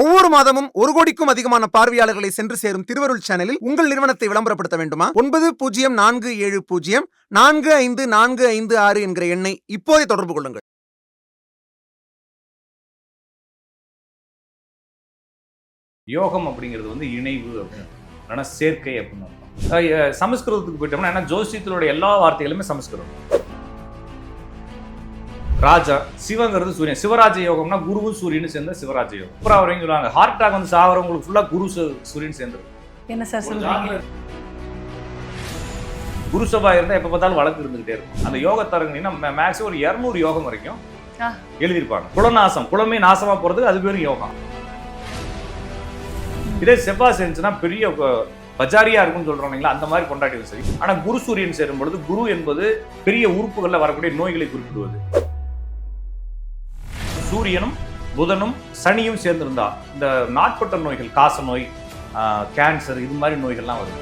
ஒவ்வொரு மாதமும் ஒரு கோடிக்கும் அதிகமான பார்வையாளர்களை சென்று சேரும் திருவருள் சேனலில் உங்கள் நிறுவனத்தை விளம்பரப்படுத்த வேண்டுமா? ஒன்பது பூஜ்ஜியம் நான்கு ஏழு பூஜ்ஜியம் நான்கு ஐந்து நான்கு ஐந்து ஆறு என்கிற எண்ணை இப்போதே தொடர்பு கொள்ளுங்கள். யோகம் அப்படிங்கிறது வந்து இணைவு அப்படின்னு சேர்க்கை அப்படின்னு சமஸ்கிருதத்துக்கு போயிட்டோம்னா ஏன்னா ஜோசியத்தினுடைய எல்லா வார்த்தைகளுமே சமஸ்கிருதம். ராஜா சிவங்கிறது சூரியன். சிவராஜ யோகம்னா குருவும் சூரியனும் சேர்ந்த சிவராஜ யோகம். அப்புறம் அவர் எங்க சொல்லுவாங்க ஹார்ட் அட்டாக் வந்து சாவறவங்களுக்கு ஃபுல்லா குரு சூரியன் சேர்ந்து என்ன சார் சொல்றீங்க? குரு சபா இருந்தா எப்ப பார்த்தாலும் வழக்கு இருந்துகிட்டே இருக்கும். அந்த யோக தரங்கன்னா மேக்ஸிமம் ஒரு இருநூறு யோகம் வரைக்கும். எழுதியிருப்பாங்க. குலநாசம் குலமே நாசமா போறதுக்கு அது பேரும் யோகம் இதே செவ்வாய் சேர்ந்துச்சுன்னா பெரிய பஜாரியா இருக்கும்னு சொல்றோம் அந்த மாதிரி கொண்டாடி சரி ஆனா குரு சூரியன் சேரும் பொழுது குரு என்பது பெரிய உறுப்புகள்ல வரக்கூடிய நோய்களை குறிப்பிடுவது. சூரியனும் புதனும் சனியும் சேர்ந்திருந்தா இந்த நாட்பட்ட நோய்கள் காச நோய் கேன்சர் இது மாதிரி நோய்கள்லாம் வருது.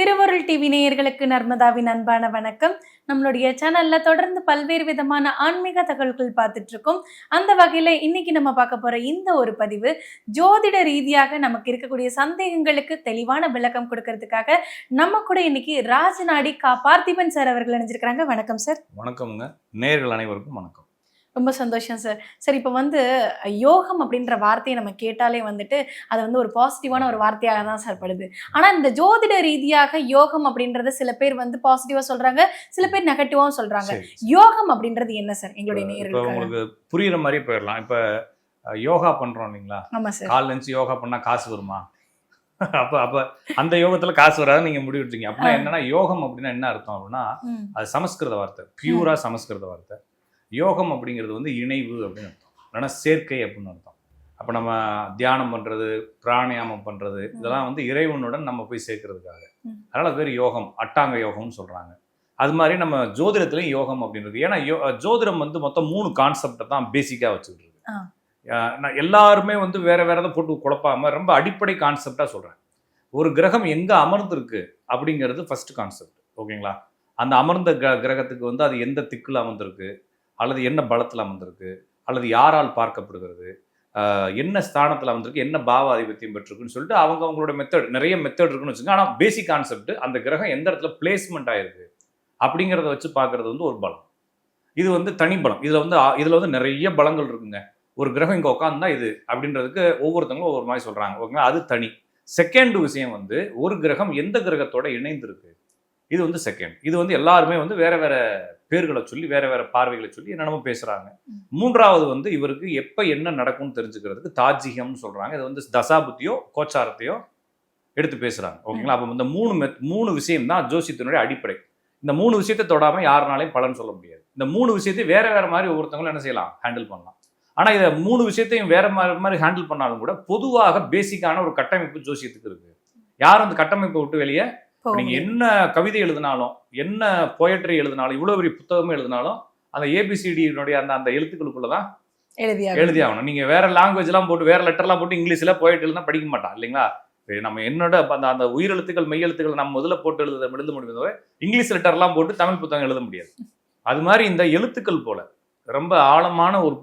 திருவருள் டிவி நேயர்களுக்கு நர்மதாவின் அன்பான வணக்கம். நம்மளுடைய சேனல்ல தொடர்ந்து பல்வேறு விதமான ஆன்மீக தகவல்கள் பார்த்துட்டு இருக்கோம் அந்த வகையில இன்னைக்கு நம்ம பார்க்க போற இந்த ஒரு பதிவு ஜோதிட ரீதியாக நமக்கு இருக்கக்கூடிய சந்தேகங்களுக்கு தெளிவான விளக்கம் கொடுக்கறதுக்காக நம்ம கூட இன்னைக்கு ராஜநாடி கா பார்த்திபன் சார் அவர்கள் இணைஞ்சிருக்கிறாங்க. வணக்கம் சார் வணக்கம்ங்க. நேர்கள் அனைவருக்கும் வணக்கம். ரொம்ப சந்தோஷம் சார். சார் இப்போ வந்து யோகம் அப்படின்ற வார்த்தையை நம்ம கேட்டாலே வந்துட்டு அது வந்து ஒரு பாசிட்டிவான ஒரு வார்த்தையாக தான் சார் படுது. ஆனால் இந்த ஜோதிட ரீதியாக யோகம் அப்படின்றத சில பேர் வந்து பாசிட்டிவாக சொல்றாங்க சில பேர் நெகட்டிவாகவும் சொல்றாங்க. சரி. யோகம் அப்படின்றது என்ன சார்? எங்களுடைய நேயர்களுக்கு உங்களுக்கு புரியுற மாதிரி போயிடலாம். இப்போ யோகா பண்றோம் இல்லைங்களா? ஆமா சார். கால் நினச்சி யோகா பண்ணா காசு வருமா? அப்ப அப்ப அந்த யோகத்துல காசு வராது நீங்க முடிவெடுத்தீங்க அப்படின்னா ஆ. என்னன்னா யோகம் அப்படின்னா என்ன அர்த்தம் அப்படின்னா அது சமஸ்கிருத வார்த்தை. பியூரா சமஸ்கிருத வார்த்தை. யோகம் அப்படிங்கிறது வந்து இணைவு அப்படின்னு அர்த்தம். இல்லைன்னா சேர்க்கை அப்படின்னு அர்த்தம். அப்ப நம்ம தியானம் பண்றது பிராணாயாமம் பண்றது இதெல்லாம் வந்து இறைவனுடன் நம்ம போய் சேர்க்கறதுக்காக. அதனால அது பேர் யோகம். அட்டாங்க யோகம்னு சொல்றாங்க. அது மாதிரி நம்ம ஜோதிடத்துலயும் யோகம் அப்படின்றது. ஏன்னா யோ- ஜோதிடம் வந்து மொத்தம் மூணு கான்செப்டை தான் பேசிக்கா வச்சுக்கிட்டு இருக்கு. எல்லாருமே வந்து வேற வேற எதை போட்டு குழப்பாம ரொம்ப அடிப்படை கான்செப்டா சொல்றேன். ஒரு கிரகம் எங்க அமர்ந்திருக்கு அப்படிங்கிறது ஃபர்ஸ்ட் கான்செப்ட் ஓகேங்களா? அந்த அமர்ந்த கிர கிரகத்துக்கு வந்து அது எந்த திக்குல அமர்ந்திருக்கு? அல்லது என்ன பலத்தில் அமர்ந்திருக்கு? அல்லது யாரால் பார்க்கப்படுகிறது? என்ன ஸ்தானத்தில் வந்திருக்கு என்ன பாவ ஆதிபத்தியம் பெற்றிருக்குன்னு சொல்லிட்டு அவங்க அவங்களோட மெத்தட் நிறைய மெத்தட் இருக்குன்னு வச்சுங்க. ஆனால் பேசிக் கான்செப்ட் அந்த கிரகம் எந்த இடத்துல பிளேஸ்மெண்ட் ஆயிருக்கு? அப்படிங்கிறத வச்சு பார்க்கறது வந்து ஒரு பலம். இது வந்து தனி பலம். இதில் வந்து இதில் வந்து நிறைய பலங்கள் இருக்குங்க. ஒரு கிரகம் இங்கே உட்காந்துதான் இது அப்படின்றதுக்கு ஒவ்வொருத்தவங்களும் ஒவ்வொரு மாதிரி சொல்கிறாங்க ஓகேங்களா? அது தனி. செகண்ட் விஷயம் வந்து ஒரு கிரகம் எந்த கிரகத்தோட இணைந்திருக்கு? இது வந்து செகண்ட் இது வந்து எல்லாருமே வந்து வேற வேற பேர்களை சொல்லி வேற வேற பார்வைகளை சொல்லி என்னென்னமோ பேசுறாங்க. மூன்றாவது வந்து இவருக்கு எப்ப என்ன நடக்கும்னு தெரிஞ்சுக்கிறதுக்கு தாஜிகம்னு சொல்றாங்க. இது வந்து தசாபுத்தியோ கோச்சாரத்தையோ எடுத்து பேசுறாங்க. ஓகேங்களா? அப்போ இந்த மூணு மூணு விஷயம் தான் ஜோசியத்தினுடைய அடிப்படை. இந்த மூணு விஷயத்தை தொடாம யாருனாலையும் பலன் சொல்ல முடியாது. இந்த மூணு விஷயத்தையும் வேற வேற மாதிரி ஒவ்வொருத்தவங்களும் என்ன செய்யலாம்? ஹேண்டில் பண்ணலாம். ஆனா இதை மூணு விஷயத்தையும் வேற மாதிரி மாதிரி ஹேண்டில் பண்ணாலும் கூட பொதுவாக பேசிக்கான ஒரு கட்டமைப்பு ஜோசியத்துக்கு இருக்கு. யாரும் அந்த கட்டமைப்பை விட்டு வெளியே? நீங்க என்ன கவிதை எழுதினாலும் என்ன போயட்ரி எழுதினாலும் இவ்வளவு பெரிய புத்தகமே எழுதினாலும் அந்த ஏபிசிடியினுடைய அந்த அந்த எழுத்துக்களுக்குள்ள தான் எழுதியா எழுதி ஆகணும் நீங்க வேற லாங்குவேஜ் எல்லாம் போட்டு வேற லெட்டர்லாம் போட்டு இங்கிலீஷ்ல போயிட்டு எழுதினா படிக்க மாட்டான் இல்லைங்களா? நம்ம என்னோட அந்த அந்த உயிரெழுத்துக்கள் மெய்யெழுத்துக்கள் நம்ம முதல்ல போட்டு எழுத எழுத முடியும் தவிர இங்கிலீஷ் லெட்டர்லாம் போட்டு தமிழ் புத்தகம் எழுத முடியாது. அது மாதிரி இந்த எழுத்துக்கள் போல ரொம்ப ஆழமான ஒரு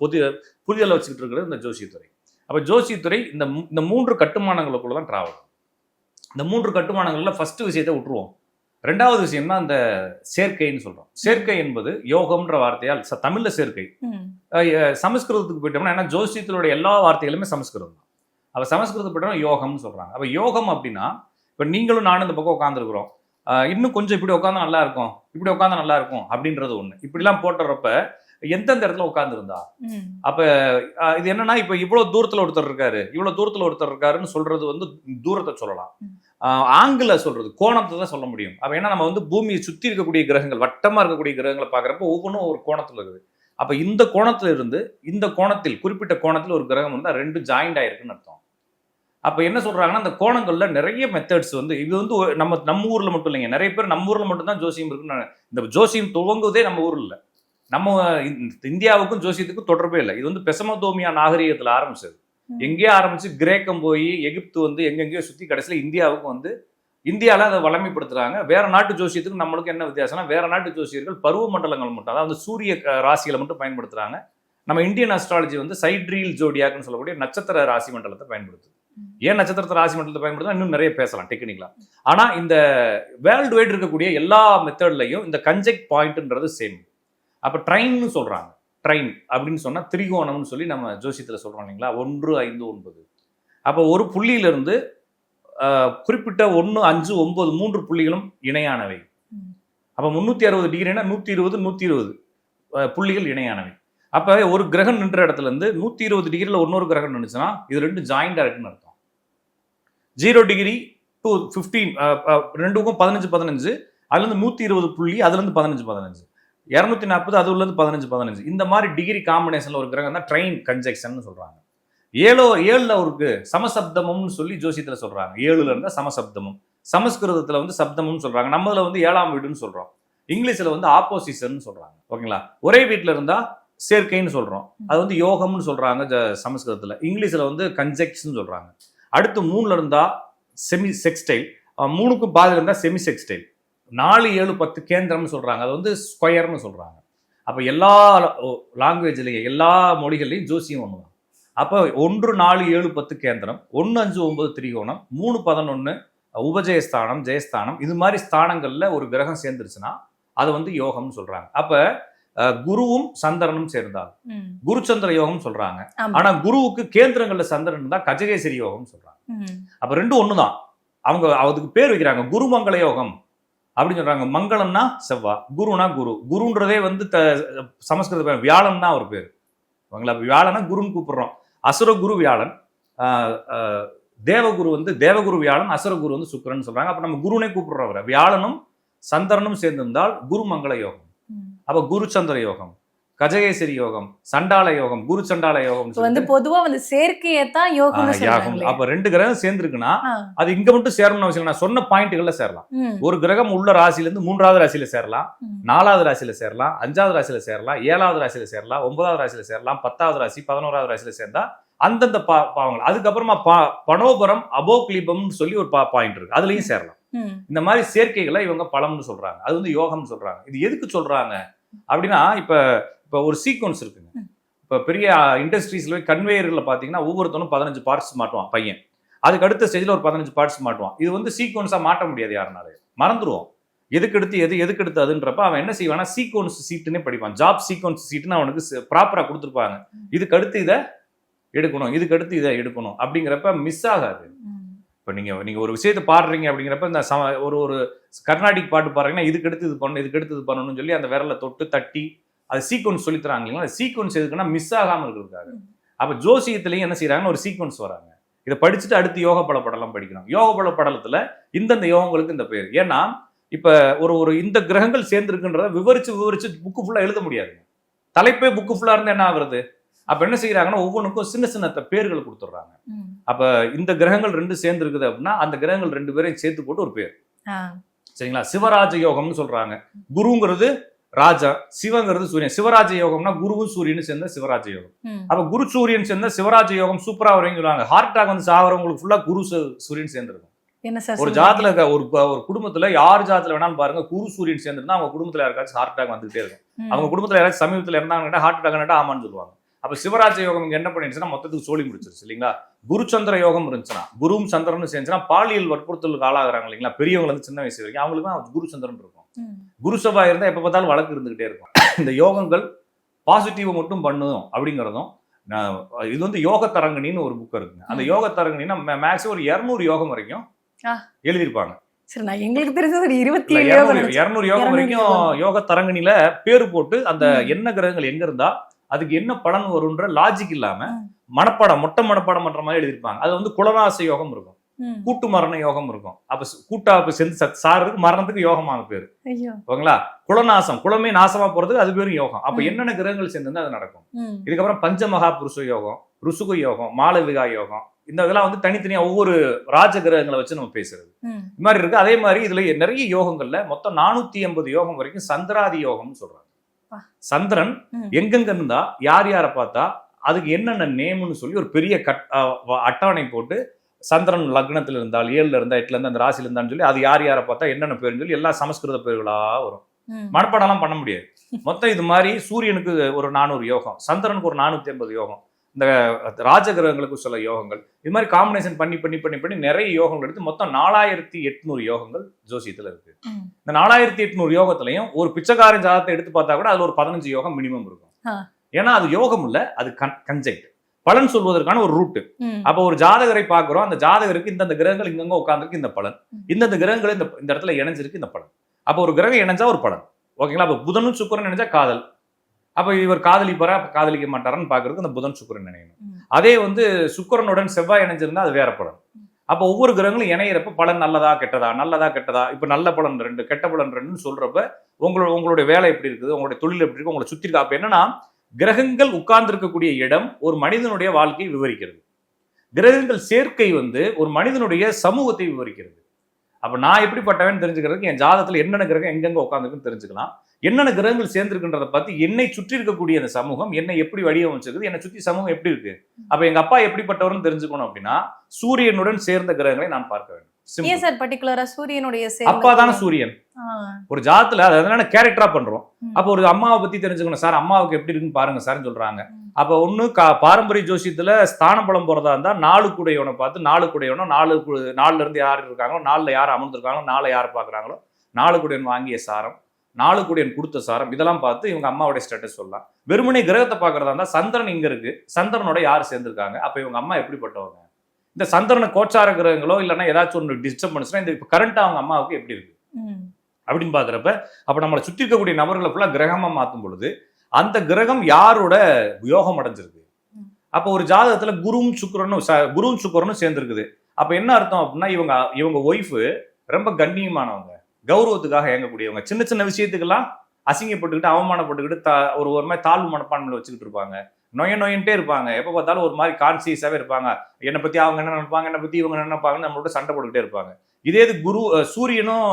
புதிய புரிதலை வச்சுக்கிட்டு இருக்கிறது இந்த ஜோசியத்துறை. அப்ப ஜோசியத்துறை இந்த இந்த மூன்று கட்டுமானங்களுக்குள்ள தான் டிராவல் இந்த மூன்று கட்டுமானங்கள்ல ஃபர்ஸ்ட் விஷயத்தை விட்டுருவோம். ரெண்டாவது விஷயம் தான் இந்த சேர்க்கைன்னு சொல்றோம். சேர்க்கை என்பது யோகம்ன்ற வார்த்தையால் தமிழ்ல சேர்க்கை. சமஸ்கிருதத்துக்கு போயிட்டோம்னா ஏன்னா ஜோசியத்திலோட எல்லா வார்த்தைகளுமே சமஸ்கிருதம் தான். அப்போ சமஸ்கிருதம் போயிட்டோம்னா யோகம்னு சொல்றாங்க. அப்போ யோகம் அப்படின்னா இப்போ நீங்களும் நானும் இந்த பக்கம் உட்காந்துருக்குறோம் இன்னும் கொஞ்சம் இப்படி உட்காந்தா நல்லா இருக்கும். இப்படி உட்காந்தா நல்லா இருக்கும் அப்படின்றது ஒண்ணு. இப்படிலாம் போட்டுறப்ப எந்தெந்த இடத்துல உட்காந்துருந்தா அப்ப இது என்னன்னா இப்ப இவ்வளவு தூரத்துல ஒருத்தர் இருக்காரு இவ்வளவு தூரத்துல ஒருத்தர் இருக்காருன்னு சொல்றது வந்து தூரத்தை சொல்லலாம். ஆங்கில சொல்றது கோணத்தை தான் சொல்ல முடியும். அப்ப ஏன்னா நம்ம வந்து பூமியை சுத்தி இருக்கக்கூடிய கிரகங்கள் வட்டமா இருக்கக்கூடிய கிரகங்களை பாக்குறப்ப ஒவ்வொன்றும் ஒரு கோணத்துல இருக்குது. அப்ப இந்த கோணத்துல இருந்து இந்த கோணத்தில் குறிப்பிட்ட கோணத்தில் ஒரு கிரகம் வந்து ரெண்டு ஜாயிண்ட் ஆயிருக்குன்னு அர்த்தம். அப்போ என்ன சொல்கிறாங்கன்னா அந்த கோணங்களில் நிறைய மெத்தட்ஸ் வந்து இது வந்து நம்ம நம்ம ஊரில் மட்டும் இல்லைங்க. நிறைய பேர் நம்ம ஊரில் மட்டும்தான் ஜோசியம் இருக்குன்னு இந்த ஜோசியம் துவங்குவதே நம்ம ஊரில் நம்ம இந்தியாவுக்கும் ஜோசியத்துக்கும் தொடர்பே இல்லை. இது வந்து பெசமதோமியா நாகரீகத்தில் ஆரம்பிச்சது. எங்கேயோ ஆரம்பிச்சு கிரேக்கம் போய் எகிப்து வந்து எங்கெங்கேயோ சுத்தி கடைசியில இந்தியாவுக்கு வந்து இந்தியாவில் அதை வளமைப்படுத்துறாங்க. வேற நாட்டு ஜோசியத்துக்கு நம்மளுக்கு என்ன வித்தியாசம்னா வேற நாட்டு ஜோசியர்கள் பருவ மண்டலங்கள் மட்டும் அதாவது சூரிய ராசிகளை மட்டும் பயன்படுத்துறாங்க. நம்ம இந்தியன் அஸ்ட்ராலஜி வந்து சைட்ரீல் ஜோடியாக்னு சொல்லக்கூடிய நட்சத்திர ராசி மண்டலத்தை பயன்படுத்துது. ஏன் நட்சத்திரத்தை ராசி மண்டலத்தை பயன்படுத்தா இன்னும் நிறைய பேசலாம் டெக்னிக்கலா ஆனா இந்த வேர்ல்டு வைட் இருக்கக்கூடிய எல்லா மெத்தட்லையும் இந்த கன்ஜெக்ட் பாயிண்ட்ன்றது சேம் அப்ப ட்ரைன்னு சொல்றாங்க. ட்ரைன் அப்படின்னு சொன்னா திரிகோணம்னு சொல்லி நம்ம ஜோசியத்துல சொல்றோம் இல்லைங்களா? ஒன்று ஐந்து ஒன்பது. அப்போ ஒரு புள்ளியிலிருந்து குறிப்பிட்ட ஒன்று அஞ்சு ஒன்பது மூன்று புள்ளிகளும் இணையானவை. அப்போ முந்நூற்றி அறுபது டிகிரினா நூற்றி இருபது நூற்றி இருபது. புள்ளிகள் இணையானவை. அப்போ ஒரு கிரகம் நின்ற இடத்துல இருந்து நூற்றி இருபது டிகிரியில் இன்னொரு கிரகம் நின்றுச்சுன்னா இது ரெண்டு ஜாயிண்டாக இருக்குன்னு அர்த்தம். ஜீரோ டிகிரி டு ஃபிஃப்டீன் ரெண்டுக்கும் பதினஞ்சு பதினஞ்சு அதுலேருந்து நூற்றி இருபது புள்ளி அதுலேருந்து பதினஞ்சு பதினஞ்சு. இரநூத்தி நாற்பது அது உள்ளது பதினஞ்சு பதினஞ்சு. இந்த மாதிரி டிகிரி காம்பினேஷனில் ஒரு கிரகம் தான் ட்ரெயின் கன்ஜெக்ஷன் சொல்கிறாங்க ஏழோ ஏழில் அவருக்கு சமசப்தமம்னு சொல்லி ஜோசியத்தில் சொல்கிறாங்க ஏழுல இருந்தால் சமசப்தமம். சமஸ்கிருதத்தில் வந்து சப்தமும் சொல்கிறாங்க நம்மதுல வந்து ஏழாம் வீடுன்னு சொல்கிறோம் இங்கிலீஷில் வந்து ஆப்போசிஷன் சொல்கிறாங்க ஓகேங்களா? ஒரே வீட்டில் இருந்தால் சேர்க்கைன்னு சொல்கிறோம் அது வந்து யோகம்னு சொல்கிறாங்க சமஸ்கிருதத்தில். இங்கிலீஷில் வந்து கன்ஜெக்ஷன் சொல்கிறாங்க அடுத்து மூணில் இருந்தால் செமி செக்ஸ்டைல் மூணுக்கும் பாதியில் இருந்தால் செமி செக்ஸ்டைல் நாலு ஏழு பத்து கேந்திரம்னு சொல்கிறாங்க அது வந்து ஸ்கொயர்னு சொல்கிறாங்க அப்போ எல்லா லாங்குவேஜ்லேயும் எல்லா மொழிகள்லையும் ஜோசியம் ஒன்று தான் அப்போ ஒன்று நாலு ஏழு பத்து கேந்திரம் ஒன்று அஞ்சு ஒன்பது திரிகோணம் மூணு பதினொன்று உபஜயஸ்தானம் ஜெயஸ்தானம் இது மாதிரி ஸ்தானங்களில் ஒரு கிரகம் சேர்ந்துருச்சுன்னா அது வந்து யோகம்னு சொல்கிறாங்க அப்போ குருவும் சந்திரனும் சேர்ந்தால் ம். குருச்சந்திர யோகம் சொல்றாங்க. ஆனா குருவுக்கு கேந்திரங்கள்ல சந்திரன் தான் கஜகேசரி யோகம் சொல்றாங்க. அப்ப ரெண்டும் ஒண்ணுதான். அவங்க அதுக்கு பேர் வைக்கிறாங்க. குருமங்கள யோகம். அப்படின்னு சொல்றாங்க. மங்களம்னா செவ்வா குருனா குரு. குருன்றதே வந்து த சமஸ்கிருத பேர் வியாழன் தான் அவர் பேர் அவங்கள வியாழனா குருன்னு கூப்பிடுறோம். அசுரகுரு வியாழன். ஆஹ், ஆஹ், தேவகுரு வந்து தேவகுரு வியாழன் அசுரகுரு வந்து சுக்கிரன் சொல்றாங்க. அப்ப நம்ம குருனே கூப்பிடுறோம் அவரை. வியாழனும் சந்திரனும் சேர்ந்திருந்தால் குருமங்கள யோகம். ம். அப்ப குருச்சந்திர யோகம். கஜகேசரி யோகம் சண்டால யோகம் குரு சண்டால யோகம் வந்து பொதுவா வந்து சேர்க்கையை தான் யாகம். சொல்றாங்களே. அப்ப ரெண்டு கிரகம் சேர்ந்துருக்குன்னா. அது இங்க மட்டும் சேரணும்னு அவசியம். நான் சொன்ன பாயிண்ட்கள்ல சேரலாம். ஒரு கிரகம் உள்ள ராசியில இருந்து மூன்றாவது ராசியில சேரலாம். நாலாவது ராசியில சேரலாம். அஞ்சாவது ராசியில சேரலாம். ஏழாவது ராசியில சேரலாம். ஒன்பதாவது ராசியில சேரலாம். பத்தாவது ராசி பதினோராவது ராசியில சேர்ந்தா அந்தந்த பா பாவங்கள். அதுக்கப்புறமா பா பனோபரம் அபோக்லிபம்னு சொல்லி ஒரு பா பாயிண்ட் இருக்கு. அதுலயும் சேரலாம். இந்த மாதிரி சேர்க்கைகளை இவங்க பலம்னு சொல்றாங்க. அது வந்து யோகம்னு சொல்றாங்க. இது எதுக்கு சொல்றாங்க? அப்படின்னா இப்ப இப்ப ஒரு சீக்வன்ஸ் இருக்குங்க. இப்ப பெரிய இண்டஸ்ட்ரீஸ்ல கன்வேயர்ல பாத்தீங்கன்னா ஒவ்வொருத்தனும் பதினஞ்சு பார்ட்ஸ் மாட்டுவான் பையன். அதுக்கு அடுத்த ஸ்டேஜ்ல ஒரு பதினஞ்சு பார்ட்ஸ் மாட்டுவான். இது வந்து சீக்வன்ஸா மாட்ட முடியாது யாருனால. மறந்துடுவோம் எதுக்கு எடுத்து எது எதுக்கு எடுத்து அதுன்றப்ப அவன் என்ன செய்வானா சீக்வன்ஸ் சீட்டுன்னே படிப்பான். ஜாப் சீக்வன்ஸ் சீட்டுன்னு அவனுக்கு ப்ராப்பரா கொடுத்துருப்பாங்க. இதுக்கு அடுத்து இதை எடுக்கணும் இதுக்கு அடுத்து இதை எடுக்கணும் அப்படிங்கிறப்ப மிஸ் ஆகாது. இப்போ நீங்கள் நீங்கள் ஒரு விஷயத்தை பாடுறீங்க அப்படிங்கிறப்ப இந்த சம ஒரு ஒரு கர்நாடிக் பாட்டு பாடுறீங்கன்னா இதுக்கு அடுத்து இது பண்ணணும் இதுக்கு அடுத்து இது பண்ணணும்னு சொல்லி அந்த விரலை தொட்டு தட்டி அது சீக்வன்ஸ் சொல்லி தராங்க இல்லைங்களா சீக்வன்ஸ் எதுக்குன்னா மிஸ் ஆகாமல் இருக்கிறதுக்காக. அப்போ ஜோசியத்துலையும் என்ன செய்றாங்கன்னா ஒரு சீக்வன்ஸ் வராங்க. இதை படிச்சுட்டு அடுத்து யோக பல படலம் படிக்கணும் யோக பல படலத்தில் இந்தந்த யோகங்களுக்கு இந்த பேர். ஏன்னா இப்போ ஒரு ஒரு இந்த கிரகங்கள் சேர்ந்துருக்குன்றத விவரிச்சு விவரிச்சு புக்கு ஃபுல்லாக எழுத முடியாது. தலைப்பே புக்கு ஃபுல்லாக இருந்தால் என்ன ஆகுறது? அப்போ என்ன செய்கிறாங்கன்னா ஒவ்வொன்றுக்கும் சின்ன சின்ன பேர்கள் கொடுத்துட்றாங்க. அப்ப இந்த கிரகங்கள் ரெண்டு சேர்ந்து இருக்குது அப்படின்னா அந்த கிரகங்கள் ரெண்டு பேரையும் சேர்த்து போட்டு ஒரு பேர். சரிங்களா? சிவராஜ யோகம்னு சொல்றாங்க. குருங்கிறது ராஜா சிவங்கிறது சூரியன். சிவராஜ யோகம்னா குருவும் சூரியனும் சேர்ந்த சிவராஜ யோகம். அப்ப குரு சூரியன் சேர்ந்த சிவராஜ யோகம் சூப்பரா வரும்னு சொல்லுவாங்க. ஹார்ட் அட்டாக் வந்து சாகிறவங்களுக்கு ஃபுல்லா குரு சூரியன் சேர்ந்துருக்கும். ஒரு? ஜாத்துல இருக்க ஒரு ஒரு குடும்பத்துல யார் ஜாத்துல வேணாலும் பாருங்க குரு சூரியன் சேர்ந்துருந்தா அவங்க குடும்பத்துல யாருக்காச்சும் ஹார்ட் அட்டாக் வந்துகிட்டே இருக்கும். அவங்க குடும்பத்துல யாராச்சும் சமீபத்துல இருந்தாங்கன்னா ஹார்ட் அட்டாக் ஆமான்னு சொல்லுவாங்க. அப்ப சிவராஜ யோகம் இங்க என்ன பண்ணிடுச்சுன்னா மொத்தத்துக்கு சோழி முடிச்சிருச்சு இல்லைங்களா? குருச்சந்திர யோகம் இருந்துச்சுன்னா குருவும் சந்திரனும் சேர்ந்துச்சுன்னா பாலியல் வற்புறுத்தலுக்கு ஆளாகிறாங்க இல்லைங்களா? பெரியவங்க இருந்து சின்ன வயசு வரைக்கும். அவங்களுக்கு தான் குருச்சந்திரன் இருக்கும். ம். குரு செவ்வாய் இருந்தா எப்ப பார்த்தாலும் வழக்கு இருந்துகிட்டே இருக்கும் இந்த யோகங்கள் பாசிட்டிவ் மட்டும் பண்ணும் அப்படிங்கிறதும் இது வந்து யோக தரங்கணின்னு ஒரு புக் இருக்குங்க அந்த. யோக தரங்கணின்னா மேக்ஸிமம் ஒரு இருநூறு யோகம் வரைக்கும். எழுதியிருப்பாங்க சரி நான் எங்களுக்கு தெரிஞ்சது ஒரு இருபத்தி இருநூறு யோகம் நினைச்சேன். இருநூறு யோகம் 200 வரைக்கும். யோக தரங்கணில பேரு போட்டு அந்த. என்ன கிரகங்கள் எங்க இருந்தா அதுக்கு என்ன பலன் வரும்ன்ற லாஜிக் இல்லாம. மனப்பாடம் மொட்டை மனப்பாடம் பண்ற மாதிரி எழுதியிருப்பாங்க அது வந்து குலநாச யோகம் இருக்கும். கூட்டு மரண யோகம் இருக்கும். அப்ப சு- கூட்டா அப்ப சென்று சத்- சாறதுக்கு மரணத்துக்கு யோகமான பேரு. ஓகேங்களா? குலநாசம் குலமே நாசமா போறதுக்கு அது பேரும் யோகம். அப்ப. என்னென்ன கிரகங்கள் சேர்ந்து அது நடக்கும். இதுக்கப்புறம் பஞ்சமகா புருஷ யோகம் ருசுக யோகம் மாளவிகா யோகம். இந்த இதெல்லாம் வந்து தனித்தனியா ஒவ்வொரு ராஜ கிரகங்களை வச்சு நம்ம பேசுறது. இது மாதிரி இருக்கு. அதே மாதிரி இதுல நிறைய யோகங்கள்ல மொத்தம் நானூத்தி எண்பது யோகம் வரைக்கும் சந்திராதி யோகம்னு சொல்றாங்க. சந்திரன். எங்கெங்க இருந்தா யார் யாரை பார்த்தா அதுக்கு என்னென்ன நேம்னு சொல்லி ஒரு பெரிய கட் அட்டவணை போட்டு சந்திரன் லக்னத்தில் இருந்தால் ஏழுல இருந்தா எட்டுல இருந்தா அந்த ராசியில இருந்தான்னு சொல்லி அது யார் யாரை பார்த்தா என்னென்ன பேருன்னு சொல்லி எல்லா சமஸ்கிருத பேர்களா வரும். மனப்பாடம்லாம் பண்ண முடியாது மொத்தம் இது மாதிரி சூரியனுக்கு ஒரு நானூறு யோகம் சந்திரனுக்கு ஒரு நானூத்தி ஐம்பது யோகம் இந்த ராஜகிரகங்களுக்கு சில யோகங்கள் இது மாதிரி காம்பினேஷன் பண்ணி பண்ணி பண்ணி பண்ணி நிறைய யோகங்கள் எடுத்து மொத்தம் நாலாயிரத்தி எட்நூறு யோகங்கள் ஜோசியத்துல இருக்கு. இந்த நாலாயிரத்தி எட்நூறு யோகத்திலையும் ஒரு பிச்சைக்காரன் ஜாதகத்தை எடுத்து பார்த்தா கூட அதுல ஒரு பதினஞ்சு யோகம் மினிமம் இருக்கும். ஏன்னா அது யோகம் இல்ல அது கன்ஜெக்ட் பலன் சொல்வதற்கான ஒரு ரூட் ம். அப்ப ஒரு ஜாதகரை பார்க்கிறோம். அந்த ஜாதகருக்கு இந்தந்த கிரகங்கள் இங்கங்க உட்கார்ந்துருக்கு இந்த பலன். இந்தந்த கிரகங்கள் இந்த இந்த இடத்துல இணைஞ்சிருக்கு இந்த பலன். அப்ப ஒரு கிரகம் இணைஞ்சா ஒரு பலன். ஓகேங்களா? அப்ப புதனும் சுக்கிரன் இணைஞ்சா காதல். அப்ப இவர் காதலிப்பாரா அப்ப காதலிக்க மாட்டாரான்னு பாக்குறதுக்கு அந்த புதன் சுக்கிரன் இணையணும். அதே வந்து சுக்கிரனுடன் செவ்வாய் இணைஞ்சிருந்தா அது வேற பலன். அப்ப ஒவ்வொரு கிரகங்களும் இணையிறப்ப பலன் நல்லதா கெட்டதா நல்லதா கெட்டதா? இப்ப நல்ல பலன் ரெண்டு கெட்ட பலன் ரெண்டுன்னு சொல்றப்ப உங்களோட உங்களுடைய வேலை எப்படி இருக்குது? உங்களுடைய தொழில் எப்படி இருக்கு? உங்களை சுத்தி இருக்கா? அப்ப என்னன்னா கிரகங்கள் உட்கார்ந்து இருக்கக்கூடிய இடம் ஒரு மனிதனுடைய வாழ்க்கையை விவரிக்கிறது. கிரகங்கள் சேர்க்கை வந்து ஒரு மனிதனுடைய சமூகத்தை விவரிக்கிறது. அப்போ நான் எப்படிப்பட்டவன் தெரிஞ்சுக்கிறதுக்கு என் ஜாதத்தில் என்னென்ன கிரகம் எங்கெங்க உட்காந்துருக்குன்னு தெரிஞ்சுக்கலாம். என்னென்ன கிரகங்கள் சேர்ந்துருக்குன்றதை பார்த்து என்னை சுற்றி இருக்கக்கூடிய அந்த சமூகம் என்னை எப்படி வடிவமைச்சிருக்குது என்னை சுற்றி சமூகம் எப்படி இருக்கு? அப்போ எங்கள் அப்பா எப்படிப்பட்டவர்னு தெரிஞ்சுக்கணும் அப்படின்னா சூரியனுடன் சேர்ந்த கிரகங்களை நான் பார்க்க வேண்டும். ஏன் சார் பர்டிகுலரா சூரியனுடைய அப்பா தானே? சூரியன். ஒரு ஜாதத்துல அது அதனால கேரக்டரா பண்றோம். அப்போ ஒரு அம்மாவை பத்தி தெரிஞ்சுக்கணும். சார் அம்மாவுக்கு எப்படி இருக்குன்னு பாருங்க சார்னு சொல்றாங்க. அப்ப ஒண்ணு பாரம்பரிய ஜோசியத்துல ஸ்தான பலம் போறதா இருந்தா நாலு கூடையவனை பார்த்து நாலு கூடையவனோ நாலு நாலுல இருந்து யார் இருக்காங்களோ நாலுல யார் அமர்ந்திருக்காங்களோ நாலு யார் பாக்குறாங்களோ நாலு கூடையன் வாங்கிய சாரம் நாலு கூடையன் கொடுத்த சாரம் இதெல்லாம் பார்த்து இவங்க அம்மாவுடைய ஸ்டேட்டஸ் சொல்லலாம். வெறுமனே கிரகத்தை பாக்குறதா இருந்தா சந்திரன் இங்க இருக்கு. சந்திரனோட யார் சேர்ந்திருக்காங்க? அப்ப இவங்க அம்மா எப்படிப்பட்டவங்க? இந்த சந்திரனை கோச்சார கிரகங்களோ இல்லைன்னா ஏதாச்சும் ஒன்று டிஸ்டர்ப் பண்ணுச்சுன்னா இந்த கரண்ட் அவங்க அம்மாவுக்கு எப்படி இருக்கு. அப்படின்னு பாக்குறப்ப அப்ப நம்மளை சுற்றி இருக்கக்கூடிய நபர்களை ஃபுல்லா கிரகமா மாத்தும் பொழுது அந்த கிரகம் யாரோட யோகம் அடைஞ்சிருக்கு. அப்ப ஒரு ஜாதகத்துல குருவும் சுக்கிரனும் குருவும் சுக்கிரனும் சேர்ந்திருக்குது. அப்ப என்ன அர்த்தம் அப்படின்னா இவங்க இவங்க ஒய்ஃபு ரொம்ப கண்ணியமானவங்க கௌரவத்துக்காக இயங்கக்கூடியவங்க. சின்ன சின்ன விஷயத்துக்கெல்லாம் அசிங்கப்பட்டுக்கிட்டு அவமானப்பட்டுக்கிட்டு தா- ஒரு ஒரு மாதிரி தாழ்வு மனப்பான்மையில வச்சுக்கிட்டு இருப்பாங்க. நொய நொயன்ட்டே இருப்பாங்க. எப்ப பார்த்தாலும் ஒரு மாதிரி கான்சியஸாவே இருப்பாங்க. என்னை பத்தி அவங்க என்ன நினைப்பாங்க என்னை பத்தி இவங்க என்ன நினைப்பாங்கன்னு நம்மளோட சண்டை போட்டுக்கிட்டே இருப்பாங்க. இதே இது குரு சூரியனும்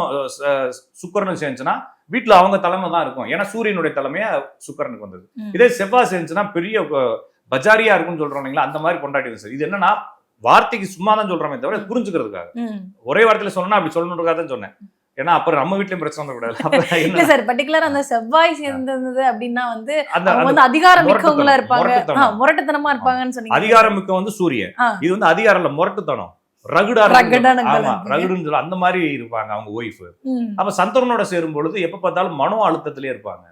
சுக்கிரனும் சேர்ந்துச்சுன்னா வீட்டுல அவங்க தலைமை தான் இருக்கும். ஏன்னா சூரியனுடைய தலைமையா சுக்கிரனுக்கு வந்தது. இதே செவ்வாய் சேர்ந்துச்சுன்னா பெரிய பஜாரியா இருக்கும்னு சொல்றோம் இல்லைங்களா? அந்த மாதிரி கொண்டாடி சார். இது என்னன்னா வார்த்தைக்கு சும்மா தான் சொல்றோமே தவிர புரிஞ்சுக்கிறதுக்காக. ஒரே வார்த்தையில சொல்லணும்னா அப்படி சொல்லணுன்றதுக்காக தான் சொன்னேன். ஏன்னா அப்புறம் நம்ம வீட்லயும் பிரச்சனை இல்ல என்ன சார் பர்டிகுலர் அந்த செவ்வாய் சேர்ந்தது அப்படின்னா வந்து அவங்க வந்து அதிகாரம் மிக்கவங்களா இருப்பாங்க முரட்டுத்தனம். இருப்பாங்கன்னு சொன்னீங்க அதிகாரம் மிக்க வந்து சூரியன். இது வந்து அதிகாரம் இல்ல முரட்டுத்தனம் ரகுடா ஆமா. ரகுடுன்னு சொல்ல அந்த மாதிரி இருப்பாங்க அவங்க ஒய்ஃப். அப்ப சந்திரனோட சேரும் பொழுது எப்ப பார்த்தாலும் மனோ அழுத்தத்திலே இருப்பாங்க.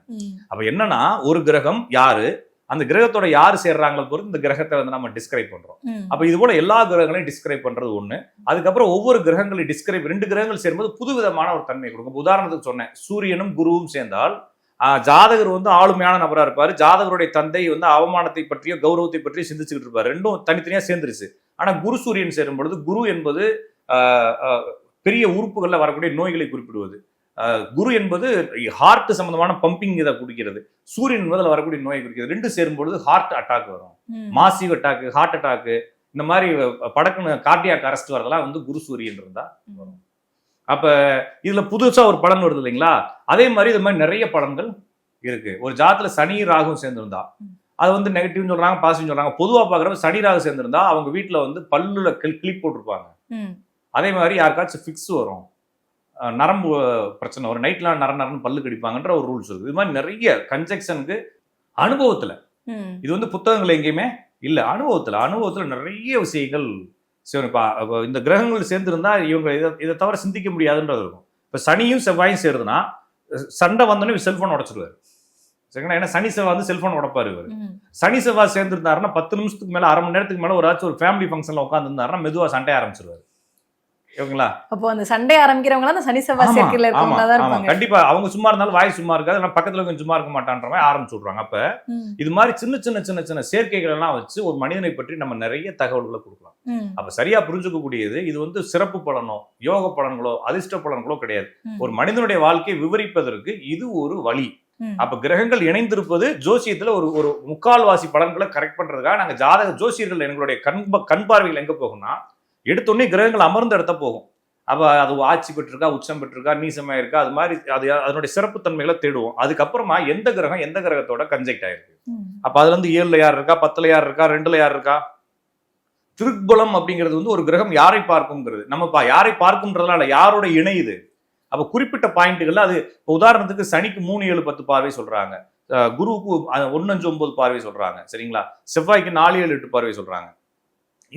அப்ப என்னன்னா ஒரு கிரகம் யாரு அந்த கிரகத்தோட யாரு சேர்றாங்களோ பொறுத்து இந்த கிரகத்தை வந்து நம்ம டிஸ்கிரைப் பண்றோம். அப்ப இது போல எல்லா கிரகங்களையும் டிஸ்கிரைப் பண்றது ஒண்ணு. அதுக்கப்புறம் ஒவ்வொரு கிரகங்களையும் டிஸ்கிரைப் ரெண்டு கிரகங்கள் சேரும்போது புதுவிதமான ஒரு தன்மை கொடுக்கும். உதாரணத்துக்கு சொன்னேன் சூரியனும் குருவும் சேர்ந்தால் ஜாதகர் வந்து ஆளுமையான நபரா இருப்பாரு. ஜாதகருடைய தந்தை வந்து அவமானத்தை பற்றியோ கௌரவத்தை பற்றியோ சிந்திச்சுக்கிட்டு இருப்பாரு. ரெண்டும் தனித்தனியா சேர்ந்துருச்சு. ஆனா குரு சூரியன் சேரும் பொழுது குரு என்பது பெரிய உறுப்புகள்ல வரக்கூடிய நோய்களை குறிப்பிடுவது. குரு என்பது ஹார்ட் சம்பந்தமான பம்பிங் இதை குறிக்கிறது சூரியன் என்பதில் வரக்கூடிய நோயை குறிக்கிறது ரெண்டு சேரும் பொழுது ஹார்ட் அட்டாக் வரும். மாசிவ் அட்டாக்கு ஹார்ட் அட்டாக்கு இந்த மாதிரி படக்குன்னு கார்டியாக் அரெஸ்ட் வரதெல்லாம் வந்து குரு சூரியன் இருந்தா வரும். அப்ப இதுல புதுசா ஒரு பலன் வருது இல்லைங்களா? அதே மாதிரி இது மாதிரி நிறைய பலன்கள் இருக்கு. ஒரு ஜாத்துல சனி ராகும் சேர்ந்திருந்தா. அது வந்து நெகட்டிவ்னு சொல்றாங்க பாசிட்டிவ் சொல்றாங்க. பொதுவா பாக்குறப்ப சனி ராகு சேர்ந்திருந்தா அவங்க வீட்டுல வந்து பல்லுல கிளிப் போட்டிருப்பாங்க. அதே மாதிரி யாருக்காச்சும் ஃபிக்ஸ் வரும். நரம்பு பிரச்சனை வரும் நைட்ல நர நரன்னு பல்லு கடிப்பாங்கன்ற ஒரு ரூல்ஸ் இருக்கு. இது மாதிரி நிறைய கன்ஜெக்ஷனுக்கு அனுபவத்துல. இது வந்து புத்தகங்கள் எங்கேயுமே இல்ல. அனுபவத்துல அனுபவத்துல நிறைய விஷயங்கள் சரி, இப்ப இந்த கிரகங்கள் சேர்ந்திருந்தா இவங்க இதை இதை தவிர சிந்திக்க முடியாதுன்றது இருக்கும். இப்ப சனியும் செவ்வாயும் சேருதுன்னா சண்டை வந்தோடனே செல்போன் உடச்சிருவாரு. சரிங்களா? ஏன்னா சனி செவ்வாய் வந்து செல்போன் உடப்பாரு இவர். சனி செவ்வாய் சேர்ந்திருந்தாருன்னா பத்து நிமிஷத்துக்கு மேல அரை மணி நேரத்துக்கு மேல ஒரு ஒரு ஃபேமிலி ஃபங்க்ஷன்ல உட்காந்துருந்தாருன்னா மெதுவா சண்டை ஆரம்பிச்சிருவாரு. ஓகேங்களா அப்போ அந்த சண்டே ஆரம்பிக்கிறவங்க அந்த சனி செவ்வாய் சேர்க்கையில இருக்கவங்களா. இருப்பாங்க கண்டிப்பா அவங்க சும்மா இருந்தாலும் வாய் சும்மா இருக்காது ஆனா பக்கத்துல கொஞ்சம் சும்மா இருக்க மாட்டான்ற மாதிரி ஆரம்பிச்சு விடுறாங்க அப்ப. இது மாதிரி சின்ன சின்ன சின்ன சின்ன சேர்க்கைகள் எல்லாம் வச்சு ஒரு மனிதனை பற்றி நம்ம நிறைய தகவல்களை கொடுக்கலாம். அப்ப சரியா புரிஞ்சுக்கக்கூடியது இது வந்து சிறப்பு பலனோ யோக பலன்களோ அதிர்ஷ்ட பலன்களோ கிடையாது. ஒரு மனிதனுடைய வாழ்க்கையை விவரிப்பதற்கு இது ஒரு வழி. அப்ப கிரகங்கள் இணைந்திருப்பது ஜோசியத்துல ஒரு ஒரு முக்கால்வாசி பலன்களை கரெக்ட் பண்றதுக்காக நாங்க ஜாதக ஜோசியர்கள் எங்களுடைய கண் கண் பார்வையில் எங்க போகும்னா எடுத்தோடனே கிரகங்கள் அமர்ந்த இடத்த போகும். அப்ப அது ஆட்சி பெற்றிருக்கா உச்சம் பெற்றிருக்கா நீசமா இருக்கா அது மாதிரி அது அதனுடைய சிறப்பு தன்மைகளை தேடுவோம். அதுக்கப்புறமா எந்த கிரகம் எந்த கிரகத்தோட கன்ஜெக்ட் ஆயிருக்கு. அப்ப அதுல இருந்து ஏழுல யார் இருக்கா பத்துல யார் இருக்கா ரெண்டுல யார் இருக்கா? திருக்குலம் அப்படிங்கிறது வந்து ஒரு கிரகம் யாரை பார்க்குங்கிறது நம்ம யாரை பார்க்கும்ன்றதுலாம் இல்ல யாரோட இணையுது அப்ப குறிப்பிட்ட பாயிண்ட்டுகள்ல அது இப்போ உதாரணத்துக்கு சனிக்கு மூணு ஏழு பத்து பார்வை சொல்றாங்க. குருவுக்கு ஒண்ணு அஞ்சு ஒன்பது பார்வை சொல்றாங்க. சரிங்களா? செவ்வாய்க்கு நாலு ஏழு எட்டு பார்வை சொல்றாங்க.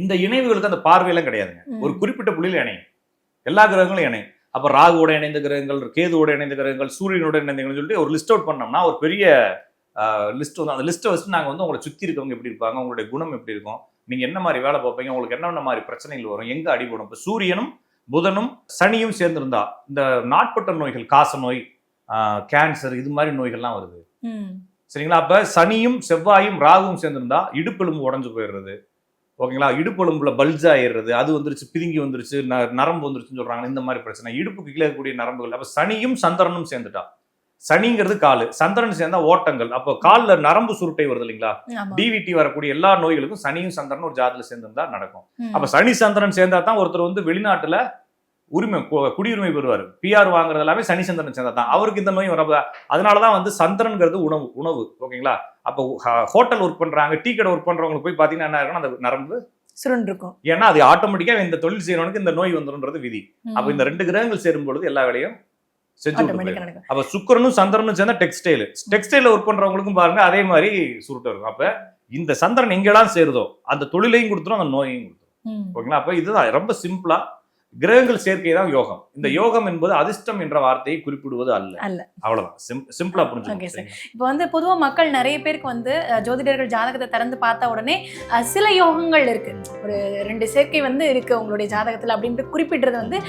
இந்த இணைவுகளுக்கு அந்த பார்வையெல்லாம் கிடையாதுங்க. ஒரு குறிப்பிட்ட புள்ளியில இணையும். எல்லா கிரகங்களும் இணையும். அப்ப ராகுவோட இணைந்த கிரகங்கள் கேதுவோட இணைந்த கிரகங்கள் சூரியனோட இணைந்த கிரகங்கள் சொல்லிட்டு ஒரு லிஸ்ட் அவுட் பண்ணோம்னா ஒரு பெரிய லிஸ்ட் வந்து அந்த லிஸ்ட்டை வச்சு நாங்க வந்து உங்களை சுத்தி இருக்கவங்க எப்படி இருப்பாங்க உங்களுடைய குணம் எப்படி இருக்கும் நீங்க என்ன மாதிரி வேலை பார்ப்பீங்க உங்களுக்கு என்னென்ன மாதிரி பிரச்சனைகள் வரும் எங்க அடிபடும் இப்போ சூரியனும் புதனும் சனியும் சேர்ந்திருந்தா இந்த நாட்பட்ட நோய்கள் காச நோய் கேன்சர் இது மாதிரி நோய்கள்லாம் வருது. சரிங்களா? அப்ப சனியும் செவ்வாயும் ராகுவும் சேர்ந்திருந்தா இடுப்பெலும்பு உடஞ்சு போயிடுறது. ஓகேங்களா? இடுப்பெலும்புல பல்ஜ் ஆயிடுறது அது வந்துருச்சு பிதுங்கி வந்துருச்சு ந- நரம்பு வந்துருச்சுன்னு சொல்றாங்க இந்த மாதிரி பிரச்சனை. இடுப்புக்கு கீழே இருக்கக்கூடிய நரம்புகள். அப்ப சனியும் சந்திரனும் சேர்ந்துட்டா. சனிங்கிறது காலு சந்திரன் சேர்ந்தா ஓட்டங்கள். அப்போ கால்ல நரம்பு சுருட்டை வருது இல்லைங்களா? டிவிடி வரக்கூடிய எல்லா நோய்களுக்கும் சனியும் சந்திரனும் ஒரு ஜாதத்துல சேர்ந்திருந்தா நடக்கும். அப்ப சனி சந்திரன் சேர்ந்தா தான் ஒருத்தர் வந்து வெளிநாட்டுல உரிமை குடியுரிமை பெறுவார். பிஆர் வாங்குறது எல்லாமே சனி சந்திரன் சேர்ந்தா தான். அவருக்கு இந்த நோய் வர அதனாலதான் வந்து சந்திரன்கிறது உணவு உணவு ஓகேங்களா? அப்போ ஹோட்டல் ஒர்க் பண்றாங்க டீ கடை ஒர்க் பண்றவங்களுக்கு போய் பாத்தீங்கன்னா என்ன ஆகும்னா அந்த நரம்பு சுருண்டு இருக்கும் ஏன்னா அது ஆட்டோமேட்டிக்கா இந்த தொழில் செய்யறவனுக்கு இந்த நோய் வந்துருன்றது விதி. அப்ப இந்த ரெண்டு கிரகங்கள் சேரும் பொழுது எல்லா வேலையும் செஞ்சு அப்ப சுக்கிரனும் சந்திரனும் சேர்ந்தா டெக்ஸ்டைல் டெக்ஸ்டைல ஒர்க் பண்றவங்களுக்கும் பாருங்க அதே மாதிரி சுருட்டு இருக்கும் அப்ப இந்த சந்திரன் எங்கெல்லாம் சேருதோ அந்த தொழிலையும் கொடுத்துரும் அந்த நோயையும் கொடுத்துரும். ஓகேங்களா? அப்ப இதுதான் ரொம்ப சிம்பிளா கிரகங்கள் சேர்க்கை தான் யோகம். இந்த யோகம் என்பது அதிர்ஷ்டம் என்ற வார்த்தையை குறிப்பிடுவது அல்ல. அல்ல. அவ்வளவுதான். சிம்- சிம்பிளா. சரிங்களா? இப்போ வந்து பொதுவா மக்கள் நிறைய பேருக்கு வந்து ஜோதிடர்கள் ஜாதகத்தை திறந்து பார்த்த உடனே சில யோகங்கள் இருக்கு. ஒரு ரெண்டு சேர்க்கை வந்து இருக்கு உங்களுடைய ஜாதகத்துல அப்படின்ட்டு குறிப்பிடுறது வந்து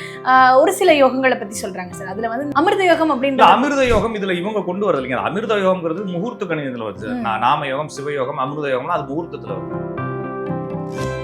ஒரு சில யோகங்களை பத்தி சொல்றாங்க சார் அதுல வந்து அமிர்த யோகம் இந்த அப்படின்றது அமிர்த யோகம் இதுல இவங்க கொண்டு வரது இல்லைங்க. அமிர்த யோகம்ங்கிறது முகூர்த்த கணிதத்துல வருது நாம யோகம் சிவயோகம் அமிர்த யோகம்னா அது முகூர்த்தத்துல வருது